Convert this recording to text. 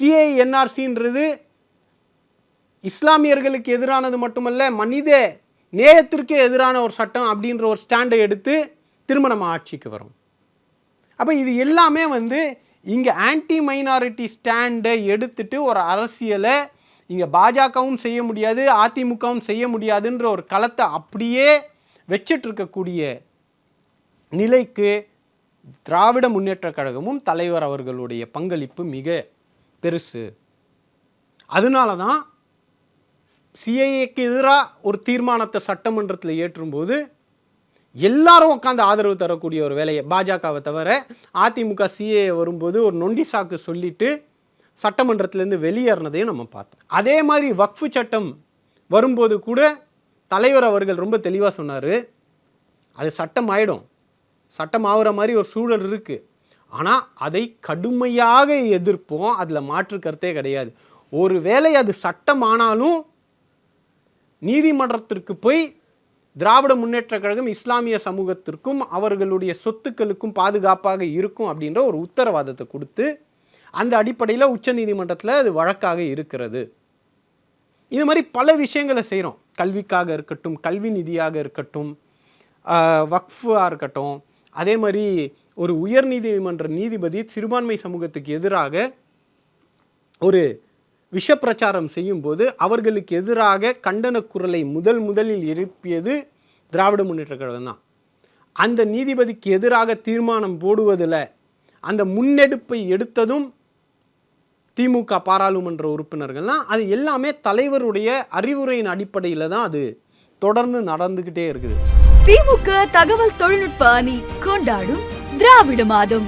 சிஐஎன்ஆர்சின்றது இஸ்லாமியர்களுக்கு எதிரானது மட்டுமல்ல மனித நேயத்திற்கே எதிரான ஒரு சட்டம் அப்படின்ற ஒரு ஸ்டாண்டை எடுத்து திரும்ப நம்ம ஆட்சிக்கு வரும். அப்போ இது எல்லாமே வந்து இங்கே ஆன்டி மைனாரிட்டி ஸ்டாண்டை எடுத்துட்டு ஒரு அரசியலை இங்கே பாஜகவும் செய்ய முடியாது அதிமுகவும் செய்ய முடியாதுன்ற ஒரு களத்தை அப்படியே வச்சிட்ருக்கக்கூடிய நிலைக்கு திராவிட முன்னேற்றக் கழகமும் தலைவர் அவர்களுடைய பங்களிப்பு மிக பெருசு. அதனால தான் சிஐஏக்கு எதிராக ஒரு தீர்மானத்தை சட்டமன்றத்தில் ஏற்றும்போது எல்லாரும் உட்காந்து ஆதரவு தரக்கூடிய ஒரு வேலையை பாஜகவை தவிர அதிமுக சிஏ வரும்போது ஒரு நொண்டி சாக்கு சொல்லிட்டு சட்டமன்றத்திலேருந்து வெளியேறினதையும் நம்ம பார்த்தோம். அதே மாதிரி வக்ஃபு சட்டம் வரும்போது கூட தலைவர் அவர்கள் ரொம்ப தெளிவாக சொன்னார் அது சட்டம் ஆகிடும் சட்டம் ஆகுற மாதிரி ஒரு சூழல் இருக்குது ஆனால் அதை கடுமையாக எதிர்ப்போம். அதில் மாற்று கருத்தே கிடையாது. ஒருவேளை அது சட்டம் ஆனாலும் நீதிமன்றத்திற்கு போய் திராவிட முன்னேற்ற கழகம் இஸ்லாமிய சமூகத்திற்கும் அவர்களுடைய சொத்துக்களுக்கும் பாதுகாப்பாக இருக்கும் அப்படின்ற ஒரு உத்தரவாதத்தை கொடுத்து அந்த அடிப்படையில் உச்சநீதிமன்றத்தில் அது வழக்காக இருக்கிறது. இது மாதிரி பல விஷயங்களை செய்கிறோம் கல்விக்காக இருக்கட்டும் கல்வி நிதியாக இருக்கட்டும் வக்ஃபாக இருக்கட்டும் அதே மாதிரி ஒரு உயர் நீதிமன்ற நீதிபதி சிறுபான்மை சமூகத்துக்கு எதிராக ஒரு விஷப்பிரச்சாரம் செய்யும்போது அவர்களுக்கு எதிராக கண்டன குரலை முதல் முதலில் எழுப்பியது திராவிட முன்னேற்ற கழகம் தான். அந்த நீதிபதிக்கு எதிராக தீர்மானம் போடுவதில் அந்த முன்னெடுப்பை எடுத்ததும் திமுக பாராளுமன்ற உறுப்பினர்கள் தான். அது எல்லாமே தலைவருடைய அறிவுரையின் அடிப்படையில் தான் அது தொடர்ந்து நடந்துக்கிட்டே இருக்குது. திமுக தகவல் தொழில்நுட்ப அணி கொண்டாடும் திராவிட மாதம்.